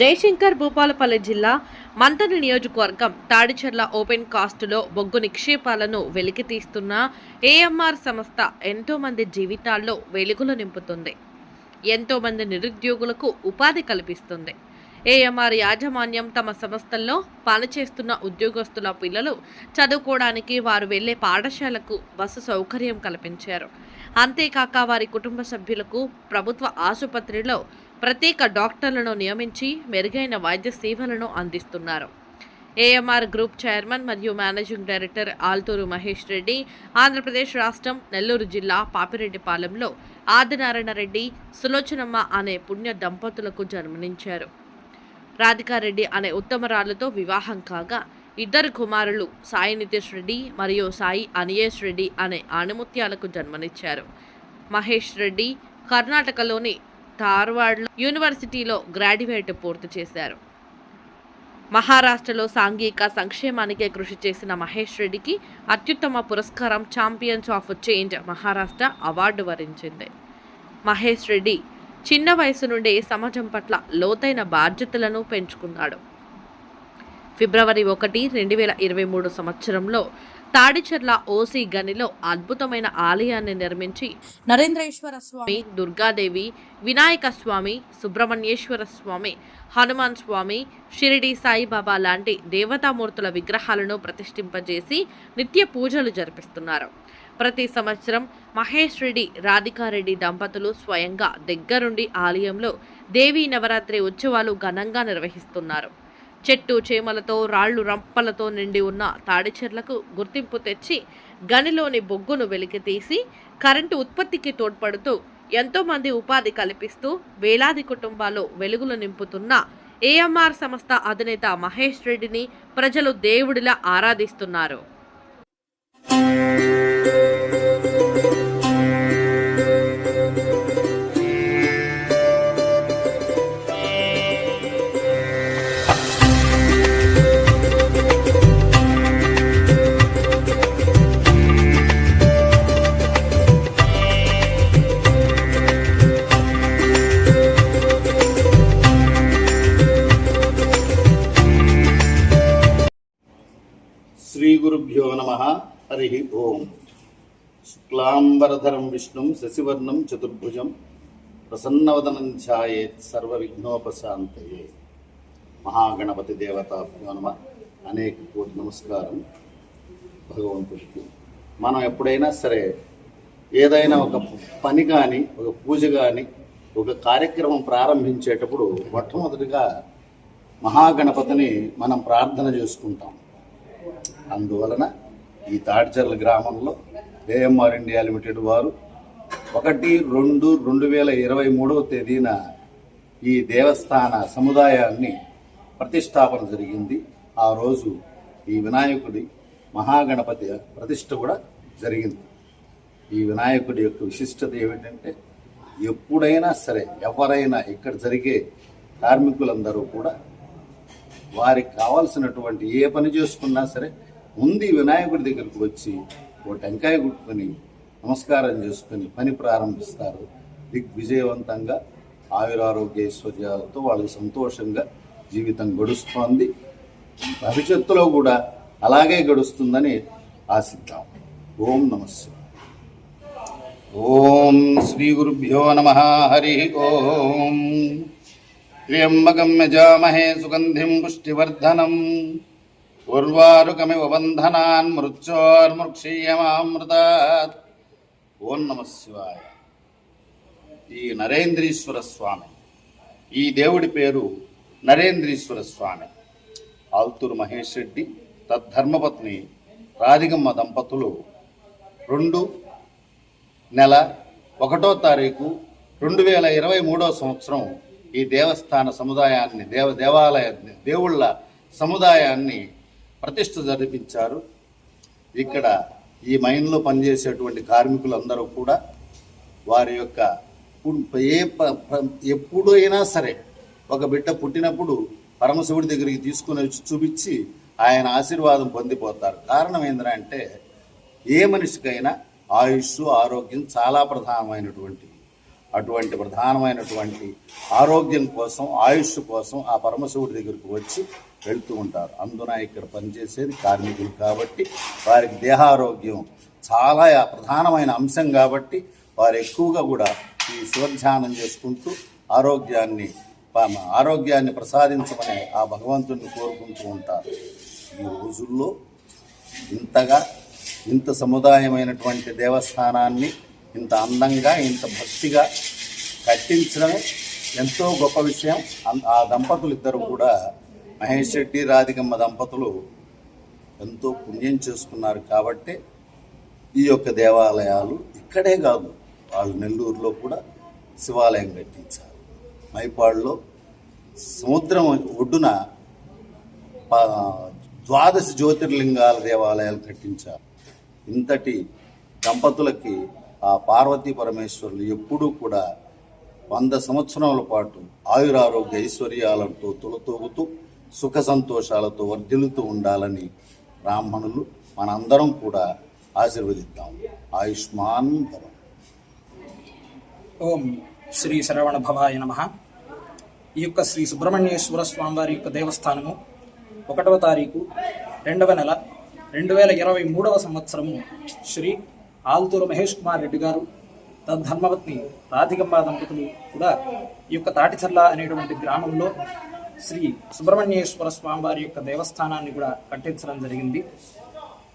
జయశంకర్ భూపాలపల్లి జిల్లా మంతని నియోజకవర్గం తాడిచెర్ల ఓపెన్ కాస్టులో బొగ్గు నిక్షేపాలను వెలికితీస్తున్న ఏఎంఆర్ సంస్థ ఎంతోమంది జీవితాల్లో వెలుగులు నింపుతుంది. ఎంతోమంది నిరుద్యోగులకు ఉపాధి కల్పిస్తుంది. ఏఎంఆర్ యాజమాన్యం తమ సంస్థల్లో పనిచేస్తున్న ఉద్యోగస్తుల పిల్లలు చదువుకోవడానికి వారు వెళ్ళే పాఠశాలకు బస్సు సౌకర్యం కల్పించారు. అంతేకాక వారి కుటుంబ సభ్యులకు ప్రభుత్వ ఆసుపత్రిలో ప్రత్యేక డాక్టర్లను నియమించి మెరుగైన వైద్య సేవలను అందిస్తున్నారు. ఏఎంఆర్ గ్రూప్ చైర్మన్ మరియు మేనేజింగ్ డైరెక్టర్ ఆల్తూరు మహేష్ రెడ్డి ఆంధ్రప్రదేశ్ రాష్ట్రం నెల్లూరు జిల్లా పాపిరెడ్డిపాలెంలో ఆదినారాయణ రెడ్డి సులోచనమ్మ అనే పుణ్య దంపతులకు జన్మనించారు రాధికారెడ్డి అనే ఉత్తమరాలతో వివాహం కాగా ఇద్దరు కుమారులు సాయి నితేష్ రెడ్డి మరియు సాయి అనియేష్ రెడ్డి అనే ఆణిముత్యాలకు జన్మనిచ్చారు. మహేష్ రెడ్డి కర్ణాటకలోని ధార్వాడ్ యూనివర్సిటీలో గ్రాడ్యుయేట్ పూర్తి చేశారు. మహారాష్ట్రలో సాంఘిక సంక్షేమానికే కృషి చేసిన మహేష్ రెడ్డికి అత్యుత్తమ పురస్కారం champions of change Maharashtra award వరించింది. మహేష్ రెడ్డి చిన్న వయసు నుండి సమాజం పట్ల లోతైన బాధ్యతలను పెంచుకున్నాడు. ఫిబ్రవరి ఒకటి రెండు వేల ఇరవై మూడు సంవత్సరంలో తాడిచెర్ల ఓసీ గనిలో అద్భుతమైన ఆలయాన్ని నిర్మించి నరేంద్రేశ్వర స్వామి దుర్గాదేవి వినాయక స్వామి సుబ్రహ్మణ్యేశ్వర స్వామి హనుమాన్ స్వామి షిరిడి సాయిబాబా లాంటి దేవతామూర్తుల విగ్రహాలను ప్రతిష్ఠింపజేసి నిత్య పూజలు జరిపిస్తున్నారు. ప్రతి సంవత్సరం మహేష్ రెడ్డి రాధికారెడ్డి దంపతులు స్వయంగా దగ్గరుండి ఆలయంలో దేవీ నవరాత్రి ఉత్సవాలు ఘనంగా నిర్వహిస్తున్నారు. చెట్టు చేమలతో రాళ్ళు రంపలతో నిండి ఉన్న తాడిచెర్లకు గుర్తింపు తెచ్చి గనిలోని బొగ్గును వెలికితీసి కరెంటు ఉత్పత్తికి తోడ్పడుతూ ఎంతోమంది ఉపాధి కల్పిస్తూ వేలాది కుటుంబాలు వెలుగులు నింపుతున్న ఏఎంఆర్ సంస్థ అధినేత మహేష్ రెడ్డిని ప్రజలు దేవుడిలా ఆరాధిస్తున్నారు. శ్రీ గురుభ్యో నమ. హరి ఓం. శుక్లాంబరధరం విష్ణుం శశివర్ణం చతుర్భుజం ప్రసన్నవదనం ఛాయేత్ సర్వ విఘ్నోపశాంతయే మహాగణపతి దేవతాభ్యో నమ. అనేక కోటి నమస్కారం. భగవంతుడికి. మనం ఎప్పుడైనా సరే ఏదైనా ఒక పని కానీ ఒక పూజ కానీ ఒక కార్యక్రమం ప్రారంభించేటప్పుడు మొట్టమొదటిగా మహాగణపతిని మనం ప్రార్థన చేసుకుంటాం. అందువలన ఈ తాడిచర్ల గ్రామంలో ఏఎంఆర్ ఇండియా లిమిటెడ్ వారు ఒకటి రెండు రెండు వేల ఇరవై మూడవ తేదీన ఈ దేవస్థాన సముదాయాన్ని ప్రతిష్టాపన జరిగింది. ఆ రోజు ఈ వినాయకుడి మహాగణపతి ప్రతిష్ట కూడా జరిగింది. ఈ వినాయకుడి యొక్క విశిష్టత ఏమిటంటే ఎప్పుడైనా సరే ఎవరైనా ఇక్కడ జరిగే కార్మికులందరూ కూడా వారికి కావాల్సినటువంటి ఏ పని చేసుకున్నా సరే ముందు వినాయకుడి దగ్గరికి వచ్చి ఓ టెంకాయ కుట్టుకొని నమస్కారం చేసుకొని పని ప్రారంభిస్తారు. దిగ్విజయవంతంగా ఆయురారోగ్య ఐశ్వర్యాలతో వాళ్ళకి సంతోషంగా జీవితం గడుస్తోంది. భవిష్యత్తులో కూడా అలాగే గడుస్తుందని ఆశిద్దాం. ఓం నమస్సు ఓం శ్రీ గురుభ్యో నమ. హరి ఓం. त्र्यम्बकं यजामहे सुगन्धिं पुष्टिवर्धनम् उर्वारुकमिव बन्धनान् మృత్యోర్ముక్షీయమామృతాత్ ఓం నమ శివాయ ఈ నరేంద్రీశ్వర స్వామి ఈ దేవుడి పేరు నరేంద్రీశ్వర స్వామి ఆల్తూరు మహేష్ రెడ్డి తద్ధర్మపత్ని రాధిగమ్మ దంపతులు రెండు నెల ఒకటో తారీఖు రెండు వేల ఇరవై మూడో సంవత్సరం ఈ దేవస్థాన సముదాయాన్ని దేవ దేవాలయ దేవుళ్ళ సముదాయాన్ని ప్రతిష్ఠ జరిపించారు. ఇక్కడ ఈ మైన్లో పనిచేసేటువంటి కార్మికులందరూ కూడా వారి యొక్క ఏ ఎప్పుడైనా సరే ఒక బిడ్డ పుట్టినప్పుడు పరమశివుడి దగ్గరికి తీసుకుని వచ్చి చూపించి ఆయన ఆశీర్వాదం పొందిపోతారు. కారణం ఏంటంటే ఏ మనిషికైనా ఆయుష్ ఆరోగ్యం చాలా ప్రధానమైనటువంటివి అటువంటి ప్రధానమైనటువంటి ఆరోగ్యం కోసం ఆయుష్ కోసం ఆ పరమశివుడి దగ్గరికి వచ్చి వెళ్తూ ఉంటారు. అందున ఇక్కడ పనిచేసేది కార్మికులు కాబట్టి వారికి దేహారోగ్యం చాలా ప్రధానమైన అంశం కాబట్టి వారు ఎక్కువగా కూడా ఈ శివధ్యానం చేసుకుంటూ ఆరోగ్యాన్ని ఆరోగ్యాన్ని ప్రసాదించమని ఆ భగవంతుడిని కోరుకుంటూ ఉంటారు. ఈ రోజుల్లో ఇంతగా ఇంత సముదాయమైనటువంటి దేవస్థానాన్ని ఇంత అందంగా ఇంత భక్తిగా కట్టించడమే ఎంతో గొప్ప విషయం. ఆ దంపతులు ఇద్దరు కూడా మహేష్ రెడ్డి రాధికమ్మ దంపతులు ఎంతో పుణ్యం చేసుకున్నారు కాబట్టి ఈ యొక్క దేవాలయాలు ఇక్కడే కాదు వాళ్ళు నెల్లూరులో కూడా శివాలయం కట్టించారు. మైపాడులో సముద్రం ఒడ్డున ద్వాదశ జ్యోతిర్లింగాల దేవాలయాలు కట్టించారు. ఇంతటి దంపతులకి ఆ పార్వతీ పరమేశ్వరులు ఎప్పుడూ కూడా వంద సంవత్సరాల పాటు ఆయురారోగ్య ఐశ్వర్యాలతో తులతూగుతూ సుఖ సంతోషాలతో వర్ధిల్లుతూ ఉండాలని బ్రాహ్మణులు మనందరం కూడా ఆశీర్వదిద్దాం. ఆయుష్మాన్ భవ. ఓం శ్రీ శరవణ భవాయ నమ. ఈ యొక్క శ్రీ సుబ్రహ్మణ్యేశ్వర స్వామివారి యొక్క దేవస్థానము ఒకటవ తారీఖు రెండవ నెల రెండు వేల ఇరవై మూడవ సంవత్సరము శ్రీ ఆల్తూరు మహేష్ కుమార్ రెడ్డి గారు తద్ధర్మపత్ని రాధికమ్మ దంపతులు కూడా ఈ యొక్క తాటిచర్ల అనేటువంటి గ్రామంలో శ్రీ సుబ్రహ్మణ్యేశ్వర స్వామివారి యొక్క దేవస్థానాన్ని కూడా కట్టించడం జరిగింది.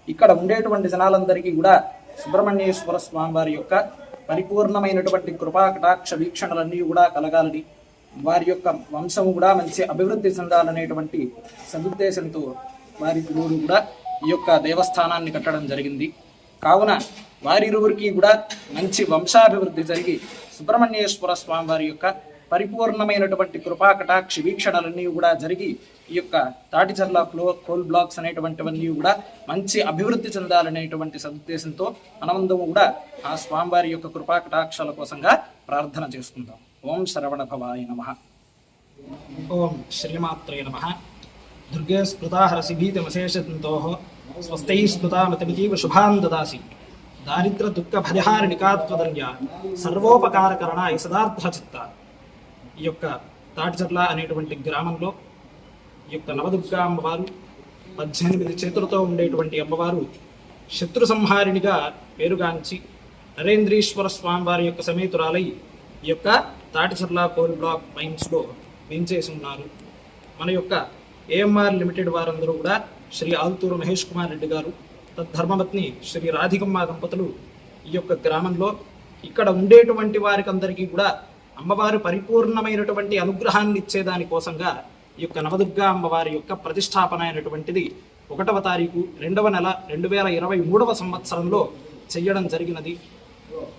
ఇక్కడ ఉండేటువంటి జనాలందరికీ కూడా సుబ్రహ్మణ్యేశ్వర స్వామి వారి యొక్క పరిపూర్ణమైనటువంటి కృపా కటాక్ష వీక్షణలన్నీ కూడా కలగాలని వారి యొక్క వంశము కూడా మంచి అభివృద్ధి చెందాలనేటువంటి సదుద్దేశంతో వారి గురువులు కూడా ఈ యొక్క దేవస్థానాన్ని కట్టడం జరిగింది. కావున వారిరువురికి కూడా మంచి వంశాభివృద్ధి జరిగి సుబ్రహ్మణ్యేశ్వర స్వామి వారి యొక్క పరిపూర్ణమైనటువంటి కృపాకటాక్షి వీక్షణలన్నీ కూడా జరిగి ఈ యొక్క తాటిచర్లాక్లో కోల్ బ్లాక్స్ అనేటువంటివన్నీ కూడా మంచి అభివృద్ధి చెందాలనేటువంటి సదుద్దేశంతో మనమందము కూడా ఆ స్వామివారి యొక్క కృపా కటాక్షాల కోసంగా ప్రార్థన చేసుకుందాం. ఓం శరవణ భవాయ నమ. ఓం శ్రీమాత్రే నమ. దుర్గే స్మృతా హరసి భీతిమశేషంతో స్వస్థై స్మృతామతిమితీవ శుభాన్ దదాసి. దారిద్ర దుఃఖ భయహారిణికాత్వదన్య సర్వోపకారకరణ సదార్థ చిత్త. ఈ యొక్క తాటిచర్ల అనేటువంటి గ్రామంలో ఈ యొక్క నవదుర్గా అమ్మవారు పద్దెనిమిది చేతులతో ఉండేటువంటి అమ్మవారు శత్రు సంహారిణిగా పేరుగాంచి నరేంద్రీశ్వర స్వామి వారి యొక్క సమేతురాలై ఈ యొక్క తాటిచర్ల కోల్ బ్లాక్ మైన్స్లో వేంచేసి ఉన్నారు మన యొక్క ఏఎంఆర్ లిమిటెడ్ వారందరూ కూడా శ్రీ ఆల్తూరు మహేష్ కుమార్ రెడ్డి గారు తద్ధర్మపత్ని శ్రీ రాధికమ్మ దంపతులు ఈ యొక్క గ్రామంలో ఇక్కడ ఉండేటువంటి వారికి అందరికీ కూడా అమ్మవారు పరిపూర్ణమైనటువంటి అనుగ్రహాన్ని ఇచ్చేదాని కోసంగా ఈ యొక్క నవదుర్గా అమ్మవారి యొక్క ప్రతిష్టాపన అయినటువంటిది ఒకటవ తారీఖు రెండవ నెల రెండు వేల ఇరవై మూడవ సంవత్సరంలో చెయ్యడం జరిగినది.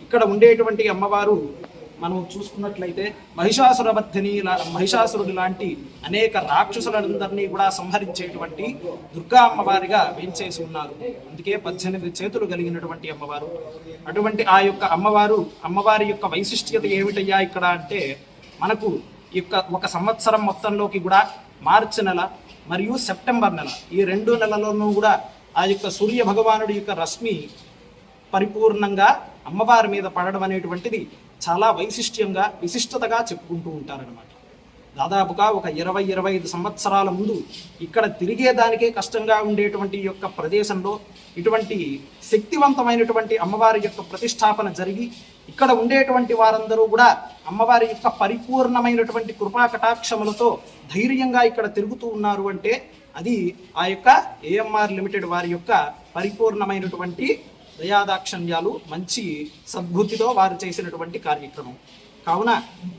ఇక్కడ ఉండేటువంటి అమ్మవారు మనం చూసుకున్నట్లయితే మహిషాసురవర్ధిని మహిషాసురుడు లాంటి అనేక రాక్షసులందరినీ కూడా సంహరించేటువంటి దుర్గా అమ్మవారిగా వేంచేసి ఉన్నారు. అందుకే పద్దెనిమిది చేతులు కలిగినటువంటి అమ్మవారు. అటువంటి ఆ యొక్క అమ్మవారు అమ్మవారి యొక్క వైశిష్ట్యత ఏమిటయ్యా ఇక్కడ అంటే మనకు ఈ యొక్క ఒక సంవత్సరం మొత్తంలోకి కూడా మార్చి నెల మరియు సెప్టెంబర్ నెల ఈ రెండు నెలలోనూ కూడా ఆ యొక్క సూర్య భగవానుడి యొక్క రశ్మి పరిపూర్ణంగా అమ్మవారి మీద పడడం అనేటువంటిది చాలా వైశిష్ట్యంగా విశిష్టతగా చెప్పుకుంటూ ఉంటారనమాట దాదాపుగా ఒక ఇరవై ఇరవై ఐదు సంవత్సరాల ముందు ఇక్కడ తిరిగేదానికే కష్టంగా ఉండేటువంటి యొక్క ప్రదేశంలో ఇటువంటి శక్తివంతమైనటువంటి అమ్మవారి యొక్క ప్రతిష్టాపన జరిగి ఇక్కడ ఉండేటువంటి వారందరూ కూడా అమ్మవారి యొక్క పరిపూర్ణమైనటువంటి కృపా కటాక్షములతో ధైర్యంగా ఇక్కడ తిరుగుతూ ఉన్నారు అంటే అది ఆ యొక్క ఏఎంఆర్ లిమిటెడ్ వారి యొక్క పరిపూర్ణమైనటువంటి దయాదాక్షణ్యాలు మంచి సద్భుతితో వారు చేసినటువంటి కార్యక్రమం. కావున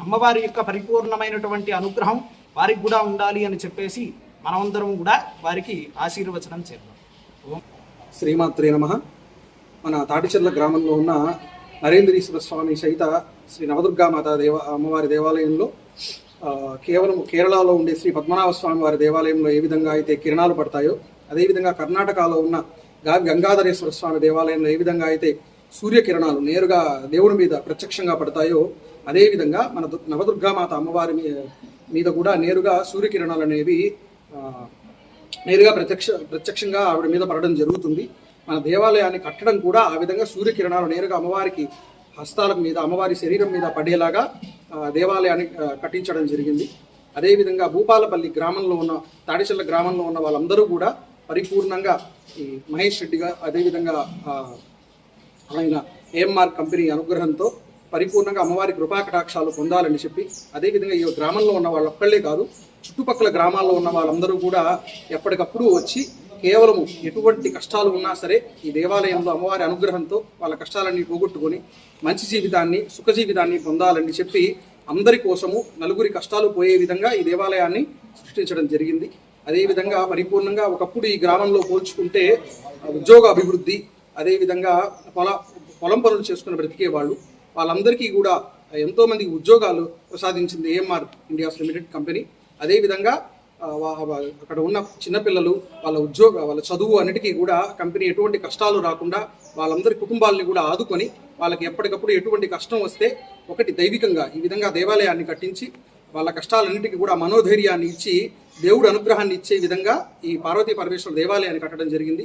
అమ్మవారి యొక్క పరిపూర్ణమైనటువంటి అనుగ్రహం వారికి కూడా ఉండాలి అని చెప్పేసి మనమందరం కూడా వారికి ఆశీర్వచనం చేద్దాం. శ్రీమాత్రే నమ. మన తాటిచెర్ల గ్రామంలో ఉన్న నరేంద్రీశ్వర స్వామి సహిత శ్రీ నవదుర్గామాత దేవ అమ్మవారి దేవాలయంలో కేవలం కేరళలో ఉండే శ్రీ పద్మనాభ స్వామి వారి దేవాలయంలో ఏ విధంగా అయితే కిరణాలు పడతాయో అదేవిధంగా కర్ణాటకలో ఉన్న గంగాధరేశ్వర స్వామి దేవాలయంలో ఏ విధంగా అయితే సూర్యకిరణాలు నేరుగా దేవుని మీద ప్రత్యక్షంగా పడతాయో అదేవిధంగా మన దు- నవదుర్గామాత అమ్మవారి మీద కూడా నేరుగా సూర్యకిరణాలు అనేవి నేరుగా ప్రత్యక్ష ప్రత్యక్షంగా ఆవిడ మీద పడడం జరుగుతుంది. మన దేవాలయాన్ని కట్టడం కూడా ఆ విధంగా సూర్యకిరణాలు నేరుగా అమ్మవారికి హస్తాల మీద అమ్మవారి శరీరం మీద పడేలాగా దేవాలయాన్ని కట్టించడం జరిగింది. అదేవిధంగా భూపాలపల్లి గ్రామంలో ఉన్న తాడిచెల్ల గ్రామంలో ఉన్న వాళ్ళందరూ కూడా పరిపూర్ణంగా ఈ మహేష్ రెడ్డిగా అదేవిధంగా ఆయన ఏఎంఆర్ కంపెనీ అనుగ్రహంతో పరిపూర్ణంగా అమ్మవారి కృపాకటాక్షాలు పొందాలని చెప్పి అదేవిధంగా ఈ గ్రామంలో ఉన్న వాళ్ళు ఒక్కళ్ళే కాదు చుట్టుపక్కల గ్రామాల్లో ఉన్న వాళ్ళందరూ కూడా ఎప్పటికప్పుడు వచ్చి కేవలము ఎటువంటి కష్టాలు ఉన్నా సరే ఈ దేవాలయంలో అమ్మవారి అనుగ్రహంతో వాళ్ళ కష్టాలన్నీ పోగొట్టుకొని మంచి జీవితాన్ని సుఖ జీవితాన్ని పొందాలని చెప్పి అందరి కోసము నలుగురి కష్టాలు పోయే విధంగా ఈ దేవాలయాన్ని సృష్టించడం జరిగింది. అదేవిధంగా పరిపూర్ణంగా ఒకప్పుడు ఈ గ్రామంలో పోల్చుకుంటే ఉద్యోగ అభివృద్ధి అదేవిధంగా పొల పొలం పనులు చేసుకుని బ్రతికే వాళ్ళు వాళ్ళందరికీ కూడా ఎంతోమంది ఉద్యోగాలు ప్రసాదించింది ఏఎంఆర్ ఇండియాస్ లిమిటెడ్ కంపెనీ. అదేవిధంగా అక్కడ ఉన్న చిన్నపిల్లలు వాళ్ళ ఉద్యోగ వాళ్ళ చదువు అన్నిటికీ కూడా కంపెనీ ఎటువంటి కష్టాలు రాకుండా వాళ్ళందరి కుటుంబాలని కూడా ఆదుకొని వాళ్ళకి ఎప్పటికప్పుడు ఎటువంటి కష్టం వస్తే ఒకటి దైవికంగా ఈ విధంగా దేవాలయాన్ని కట్టించి వాళ్ళ కష్టాలన్నిటికీ కూడా మనోధైర్యాన్ని ఇచ్చి దేవుడు అనుగ్రహాన్ని ఇచ్చే విధంగా ఈ పార్వతీ పరమేశ్వర దేవాలయాన్ని కట్టడం జరిగింది.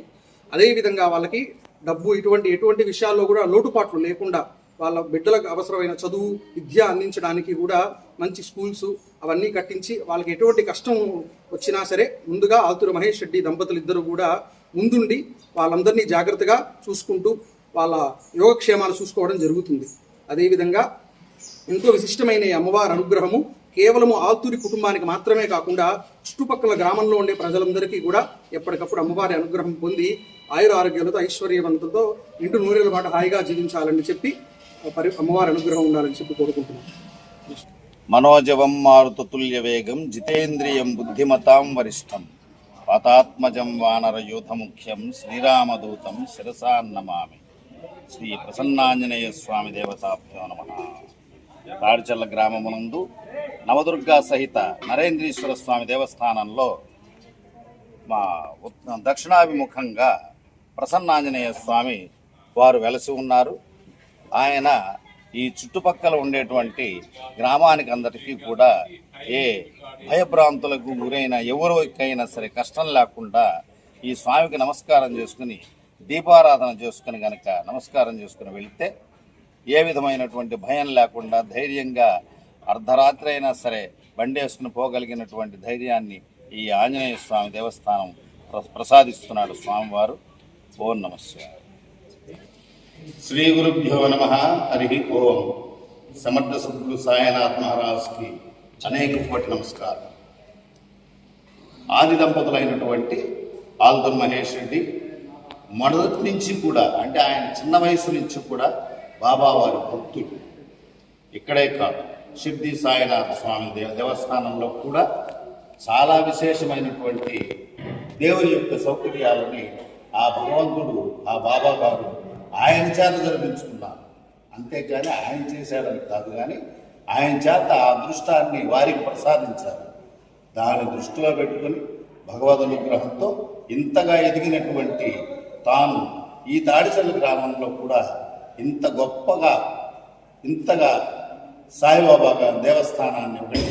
అదేవిధంగా వాళ్ళకి డబ్బు ఇటువంటి ఎటువంటి విషయాల్లో కూడా లోటుపాట్లు లేకుండా వాళ్ళ బిడ్డలకు అవసరమైన చదువు విద్య అందించడానికి కూడా మంచి స్కూల్స్ అవన్నీ కట్టించి వాళ్ళకి ఎటువంటి కష్టం వచ్చినా సరే ముందుగా ఆతురు మహేష్ రెడ్డి దంపతులు ఇద్దరు కూడా ముందుండి వాళ్ళందరినీ జాగ్రత్తగా చూసుకుంటూ వాళ్ళ యోగక్షేమాలు చూసుకోవడం జరుగుతుంది. అదేవిధంగా ఎంతో విశిష్టమైన అమ్మవారి అనుగ్రహము కేవలం ఆల్తూరి కుటుంబానికి మాత్రమే కాకుండా చుట్టుపక్కల గ్రామంలో ఉండే ప్రజలందరికీ కూడా ఎప్పటికప్పుడు అమ్మవారి అనుగ్రహం పొంది ఆయుర ఆరోగ్యాలతో ఐశ్వర్యవంతులతో ఇంటి నూరేళ్ళ పాటు హాయిగా జీవించాలని చెప్పి పరి అమ్మవారి అనుగ్రహం ఉండాలని చెప్పి కోరుకుంటున్నాను మనోజవం మారుతతుల్య వేగం జితేంద్రియం బుద్ధిమతాం వరిష్టం. పాతాత్మజం వానర యూథ ముఖ్యం శ్రీరామదూతం శిరసాన్నమామి శ్రీ ప్రసన్నాంజనేయ స్వామి దేవతాభ్యో నమ. తాడిచల్ల గ్రామమునందు నవదుర్గా సహిత నరేంద్రీశ్వర స్వామి దేవస్థానంలో మా దక్షిణాభిముఖంగా ప్రసన్నాంజనేయ స్వామి వారు వెలసి ఉన్నారు. ఆయన ఈ చుట్టుపక్కల ఉండేటువంటి గ్రామానికి అందరికీ కూడా ఏ భయభ్రాంతులకు గురైన ఎవరికైనా సరే కష్టం లేకుండా ఈ స్వామికి నమస్కారం చేసుకుని దీపారాధన చేసుకుని కనుక నమస్కారం చేసుకుని వెళితే ఏ విధమైనటువంటి భయం లేకుండా ధైర్యంగా అర్ధరాత్రి అయినా సరే బండేసుకుని పోగలిగినటువంటి ధైర్యాన్ని ఈ ఆంజనేయ స్వామి దేవస్థానం ప్ర- ప్రసాదిస్తున్నాడు స్వామివారు. ఓం నమస్కారం శ్రీ గురుభ్యో నమ. హరి ఓం. సమర్థ సద్గురు సాయనాథ్ మహారాజ్కి అనేక కోటి నమస్కారం ఆది దంపతులైనటువంటి ఆల్దర్ మహేష్ రెడ్డి మొదటి నుంచి కూడా అంటే ఆయన చిన్న వయసు నుంచి కూడా బాబా వారి భక్తుడు ఇక్కడే కాదు సిద్ధి సాయినాథ స్వామి దేవ దేవస్థానంలో కూడా చాలా విశేషమైనటువంటి దేవుని యొక్క సౌకర్యాలని ఆ భగవంతుడు ఆ బాబా గారు ఆయన చేత జరిపించుకున్నారు. అంతేకాని ఆయన చేశాడని కాదు కానీ ఆయన చేత ఆ అదృష్టాన్ని వారికి ప్రసాదించారు. దాన్ని దృష్టిలో పెట్టుకొని భగవద్ అనుగ్రహంతో ఇంతగా ఎదిగినటువంటి తాను ఈ తాడిచల్లి గ్రామంలో కూడా ఇంత గొప్పగా ఇంతగా సాయిబాబా దేవస్థానాన్ని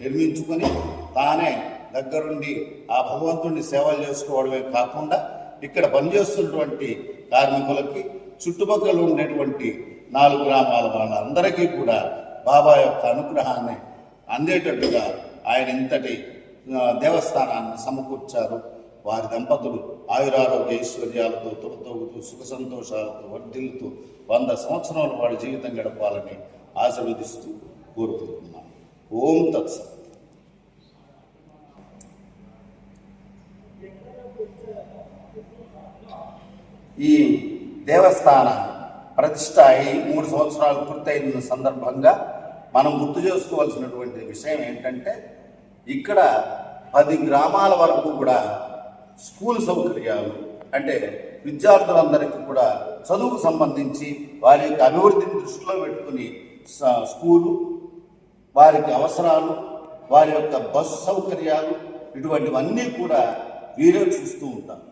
నిర్మించుకొని తానే దగ్గరుండి ఆ భగవంతుడిని సేవలు చేసుకోవడమే కాకుండా ఇక్కడ పనిచేస్తున్నటువంటి కార్మికులకి చుట్టుపక్కల ఉండేటువంటి నాలుగు గ్రామాల వాళ్ళందరికీ కూడా బాబా యొక్క అనుగ్రహాన్ని అందేటట్టుగా ఆయన ఇంతటి దేవస్థానాన్ని సమకూర్చారు. వారి దంపతులు ఆయురారోగ్య ఐశ్వర్యాలతో తొలతొగుతూ సుఖ సంతోషాలతో వర్ధిల్లుతూ వంద సంవత్సరాల వాడి జీవితం గడపాలని ఆశీర్వదిస్తూ కోరుకుంటున్నాం ఓం తత్స ఈ దేవస్థాన ప్రతిష్ట అయి మూడు సంవత్సరాలు పూర్తయిన సందర్భంగా మనం గుర్తు చేసుకోవాల్సినటువంటి విషయం ఏంటంటే ఇక్కడ పది గ్రామాల వరకు కూడా స్కూల్ సౌకర్యాలు అంటే విద్యార్థులందరికీ కూడా చదువుకు సంబంధించి వారి యొక్క అభివృద్ధిని దృష్టిలో పెట్టుకుని స్కూలు వారికి అవసరాలు వారి యొక్క బస్సు సౌకర్యాలు ఇటువంటివన్నీ కూడా వీరే చూస్తూ ఉంటారు.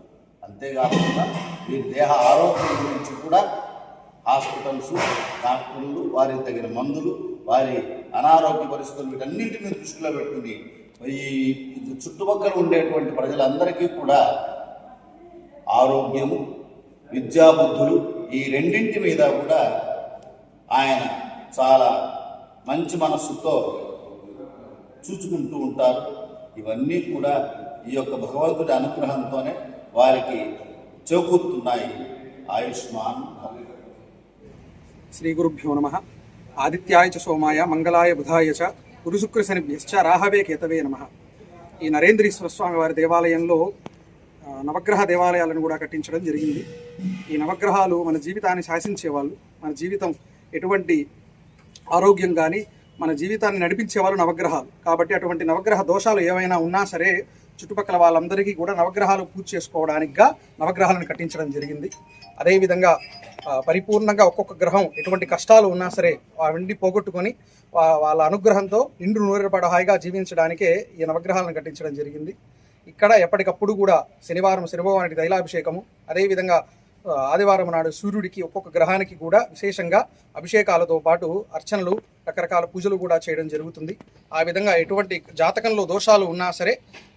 అంతేకాకుండా వీరి దేహ ఆరోగ్యం గురించి కూడా హాస్పిటల్స్ డాక్టర్లు వారికి తగిన మందులు వారి అనారోగ్య పరిస్థితులు వీటన్నింటినీ దృష్టిలో పెట్టుకుని ఈ చుట్టుపక్కల ఉండేటువంటి ప్రజలందరికీ కూడా ఆరోగ్యము విద్యాబుద్ధులు ఈ రెండింటి మీద కూడా ఆయన చాలా మంచి మనస్సుతో చూచుకుంటూ ఉంటారు. ఇవన్నీ కూడా ఈ యొక్క భగవంతుడి అనుగ్రహంతోనే వారికి చేకూరుతున్నాయి. ఆయుష్మాన్ శ్రీ గురుభ్యో నమ. ఆదిత్యాయ చ సోమాయ మంగళాయ బుధాయ చ గురుశుక్ర శనిభ్యశ్చ రాహవే కేతవే నమ. ఈ నరేంద్రీశ్వర స్వామి వారి దేవాలయంలో నవగ్రహ దేవాలయాలను కూడా కట్టించడం జరిగింది. ఈ నవగ్రహాలు మన జీవితాన్ని శాసించేవాళ్ళు. మన జీవితం ఎటువంటి ఆరోగ్యం కానీ మన జీవితాన్ని నడిపించే వాళ్ళు నవగ్రహాలు. కాబట్టి అటువంటి నవగ్రహ దోషాలు ఏవైనా ఉన్నా సరే చుట్టుపక్కల వాళ్ళందరికీ కూడా నవగ్రహాలు పూజ చేసుకోవడానికిగా నవగ్రహాలను కట్టించడం జరిగింది. అదేవిధంగా పరిపూర్ణంగా ఒక్కొక్క గ్రహం ఎటువంటి కష్టాలు ఉన్నా సరే వెండి పోగొట్టుకొని వాళ్ళ అనుగ్రహంతో నిండు నూరేపడ హాయిగా జీవించడానికే ఈ నవగ్రహాలను కట్టించడం జరిగింది. ఇక్కడ ఎప్పటికప్పుడు కూడా శనివారం శనిభవానికి తైలాభిషేకము అదేవిధంగా ఆదివారం నాడు సూర్యుడికి ఒక్కొక్క గ్రహానికి కూడా విశేషంగా అభిషేకాలతో పాటు అర్చనలు రకరకాల పూజలు కూడా చేయడం జరుగుతుంది. ఆ విధంగా ఎటువంటి జాతకంలో దోషాలు ఉన్నా సరే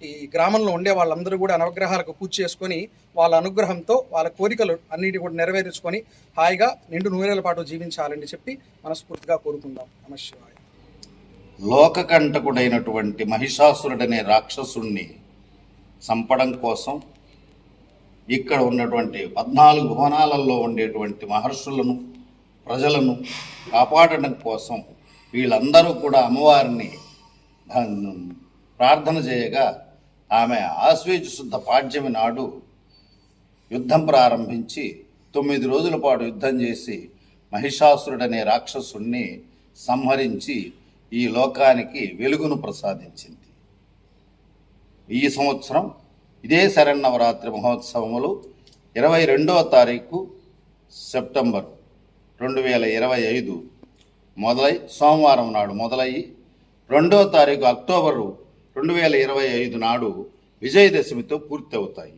ఈ గ్రామంలో ఉండే వాళ్ళందరూ కూడా నవగ్రహాలకు పూజ చేసుకొని వాళ్ళ అనుగ్రహంతో వాళ్ళ కోరికలు అన్నిటి కూడా నెరవేర్చుకొని హాయిగా నిండు నూరేళ్ళ పాటు జీవించాలని చెప్పి మనస్ఫూర్తిగా కోరుకుందాం. నమశివాయ లోకకంటకుడైనటువంటి మహిషాసురుడనే రాక్షసుణ్ణి చంపడం కోసం ఇక్కడ ఉన్నటువంటి పద్నాలుగు భువనాలలో ఉండేటువంటి మహర్షులను ప్రజలను కాపాడడం కోసం వీళ్ళందరూ కూడా అమ్మవారిని ప్రార్థన చేయగా ఆమె ఆశ్వేజ శుద్ధ పాడ్యమి నాడు యుద్ధం ప్రారంభించి తొమ్మిది రోజుల పాటు యుద్ధం చేసి మహిషాసురుడనే రాక్షసుణ్ణి సంహరించి ఈ లోకానికి వెలుగును ప్రసాదించింది. ఈ సంవత్సరం ఇదే శరన్నవరాత్రి మహోత్సవములు ఇరవై రెండవ తారీఖు సెప్టెంబర్ రెండు వేల ఇరవై ఐదు మొదలై సోమవారం నాడు మొదలయ్యి రెండవ తారీఖు అక్టోబరు రెండు వేల ఇరవై ఐదు నాడు విజయదశమితో పూర్తి అవుతాయి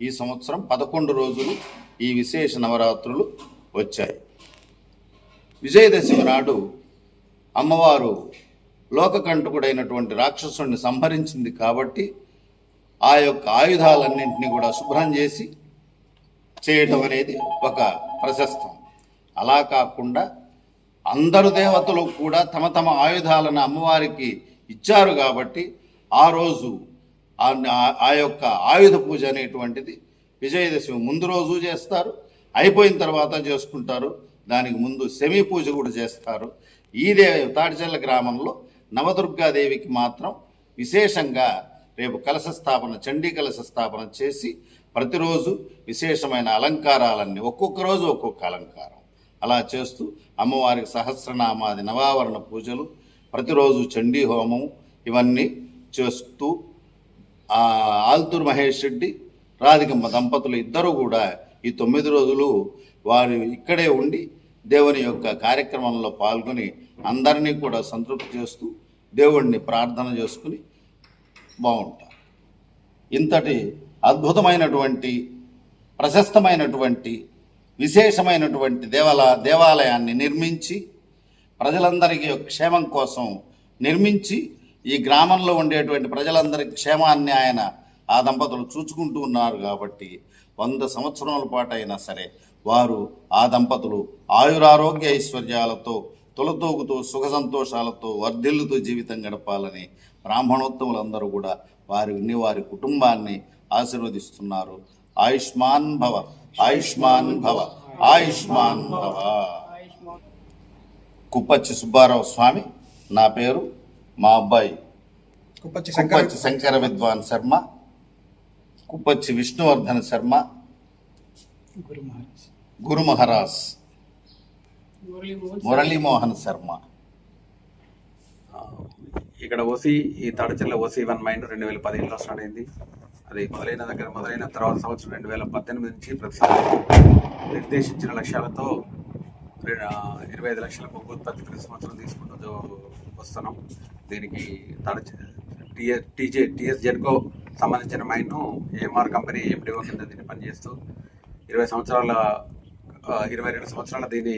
ఈ సంవత్సరం పదకొండు రోజులు ఈ విశేష నవరాత్రులు వచ్చాయి. విజయదశమి నాడు అమ్మవారు లోకకంటకుడైనటువంటి రాక్షసుని సంహరించింది కాబట్టి ఆ యొక్క ఆయుధాలన్నింటినీ కూడా శుభ్రం చేసి చేయటం అనేది ఒక ప్రశస్తం. అలా కాకుండా అందరు దేవతలు కూడా తమ తమ ఆయుధాలను అమ్మవారికి ఇచ్చారు కాబట్టి ఆ రోజు ఆ- ఆ యొక్క ఆయుధ పూజ అనేటువంటిది విజయదశమి ముందు రోజు చేస్తారు. అయిపోయిన తర్వాత చేసుకుంటారు. దానికి ముందు శమి పూజ కూడా చేస్తారు. ఈ దేవ తాడిచెల్ల గ్రామంలో నవదుర్గాదేవికి మాత్రం విశేషంగా రేపు కలశ స్థాపన చండీ కలశ స్థాపన చేసి ప్రతిరోజు విశేషమైన అలంకారాలన్నీ ఒక్కొక్క రోజు ఒక్కొక్క అలంకారం. అలా చేస్తూ అమ్మవారికి సహస్రనామాది నవావరణ పూజలు ప్రతిరోజు చండీ హోమం ఇవన్నీ చేస్తూ ఆల్తూర్ మహేష్ రెడ్డి రాధికమ్మ దంపతులు ఇద్దరు కూడా ఈ తొమ్మిది రోజులు వారు ఇక్కడే ఉండి దేవుని యొక్క కార్యక్రమంలో పాల్గొని అందరినీ కూడా సంతృప్తి చేస్తూ దేవుణ్ణి ప్రార్థన చేసుకుని బాగుంటారు ఇంతటి అద్భుతమైనటువంటి ప్రశస్తమైనటువంటి విశేషమైనటువంటి దేవాల దేవాలయాన్ని నిర్మించి ప్రజలందరికీ క్షేమం కోసం నిర్మించి ఈ గ్రామంలో ఉండేటువంటి ప్రజలందరి క్షేమాన్ని ఆయన ఆ దంపతులు చూచుకుంటూ ఉన్నారు కాబట్టి వంద సంవత్సరాల పాటు అయినా సరే వారు ఆ దంపతులు ఆయురారోగ్య ఐశ్వర్యాలతో తొలతూగుతూ సుఖ సంతోషాలతో వర్ధిల్లుతూ జీవితం గడపాలని బ్రాహ్మణోత్తములందరూ కూడా వారిని వారి కుటుంబాన్ని ఆశీర్వదిస్తున్నారు. ఆయుష్మాన్ భవ ఆయుష్మాన్ భవ ఆయుష్మాన్ భవ. కుప్పచ్చి సుబ్బారావు స్వామి నా పేరు మా అబ్బాయి కుప్పచ్చి శంకర కుప్పచ్చి శంకర విద్వాన్ శర్మ కుప్పచ్చి విష్ణువర్ధన్ శర్మ గురు మహారాజ్. మురళీమోహన్ శర్మ. ఇక్కడ ఓసీ ఈ తాడచెల్ల ఓసీ వన్ మైండ్ రెండు వేల పదిహేనులో స్టార్ట్ అయింది. అది మొదలైన దగ్గర మొదలైన తర్వాత సంవత్సరం రెండు వేల పద్దెనిమిది నుంచి ప్రతి సంవత్సరం నిర్దేశించిన లక్ష్యాలతో ఇరవై ఐదు లక్షల బొగ్గు ఉత్పత్తి ప్రతి సంవత్సరం తీసుకుంటూ వస్తున్నాం. దీనికి తాడచె టీఎస్ టీజే టీఎస్ జెడ్కో సంబంధించిన మైన్ను ఏఎంఆర్ కంపెనీ ఎండిఓ కింద దీన్ని పనిచేస్తూ ఇరవై సంవత్సరాల ఇరవై రెండు సంవత్సరాల దీని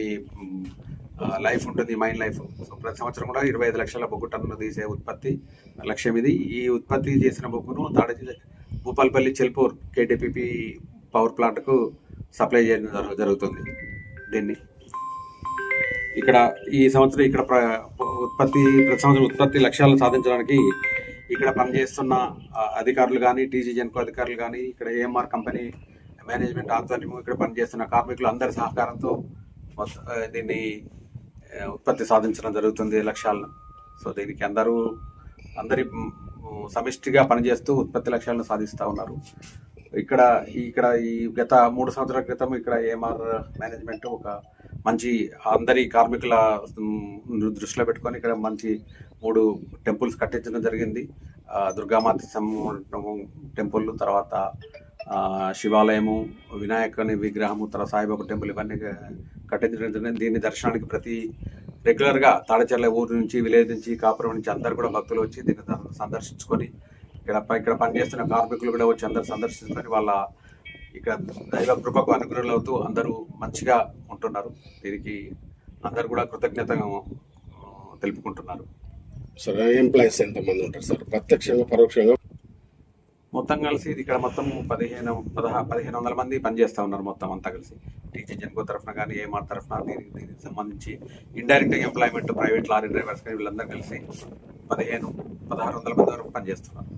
లైఫ్ ఉంటుంది మైన్ లైఫ్. సో ప్రతి సంవత్సరం కూడా ఇరవై ఐదు లక్షల బొగ్గు టన్నులు తీసే ఉత్పత్తి లక్ష్యం ఇది ఈ ఉత్పత్తి చేసిన బొగ్గును దాడి భూపాలపల్లి చెల్పూర్ కేటీపీపీ పవర్ ప్లాంట్కు సప్లై చేయడం జరుగుతుంది దీన్ని. ఇక్కడ ఈ సంవత్సరం ఇక్కడ ప్ర- ఉత్పత్తి ప్రతి సంవత్సరం ఉత్పత్తి లక్ష్యాలను సాధించడానికి ఇక్కడ పనిచేస్తున్న అధికారులు కానీ టీజీ జెన్కో అధికారులు కానీ ఇక్కడ ఏఎంఆర్ కంపెనీ మేనేజ్మెంట్ ఆధ్వర్యము ఇక్కడ పనిచేస్తున్న కార్మికులు అందరి సహకారంతో దీన్ని ఉత్పత్తి సాధించడం జరుగుతుంది లక్ష్యాలను. సో దీనికి అందరూ అందరి సమిష్టిగా పనిచేస్తూ ఉత్పత్తి లక్ష్యాలను సాధిస్తూ ఉన్నారు. ఇక్కడ ఇక్కడ ఈ గత మూడు సంవత్సరాల క్రితం ఇక్కడ ఏఎంఆర్ మేనేజ్మెంట్ ఒక మంచి అందరి కార్మికుల దృష్టిలో పెట్టుకొని ఇక్కడ మంచి మూడు టెంపుల్స్ కట్టించడం జరిగింది. దుర్గామాత సం- టెంపుల్ తర్వాత శివాలయము వినాయకుని విగ్రహము తల సాయిబాబా టెంపుల్ ఇవన్నీ కట్టించడం దీన్ని దర్శనానికి ప్రతి రెగ్యులర్గా తాడచర్ల ఊరు నుంచి విలేజ్ నుంచి కాపురం నుంచి అందరు కూడా భక్తులు వచ్చి దీన్ని సందర్శించుకొని ఇక్కడ ప- ఇక్కడ పనిచేస్తున్న కార్మికులు కూడా వచ్చి అందరు సందర్శించుకొని వాళ్ళ ఇక్కడ దైవ కృపకు అనుగ్రహాలు అవుతూ అందరూ మంచిగా ఉంటున్నారు. దీనికి అందరు కూడా కృతజ్ఞత తెలుపుకుంటున్నారు. సార్ ఎంప్లాయీస్ ఎంతమంది ఉంటారు సార్? ప్రత్యక్షంగా పరోక్షంగా? మొత్తం కలిసి ఇది ఇక్కడ మొత్తం పదిహేను పదహా పదిహేను వందల మంది పనిచేస్తూ ఉన్నారు మొత్తం అంతా కలిసి. టీచీ జన్కో తరఫున కానీ ఏమార్ తరఫున దీనికి దీనికి సంబంధించి indirect employment private lorry drivers కానీ వీళ్ళందరూ కలిసి పదిహేను పదహారు వందల మంది వరకు పనిచేస్తున్నారు.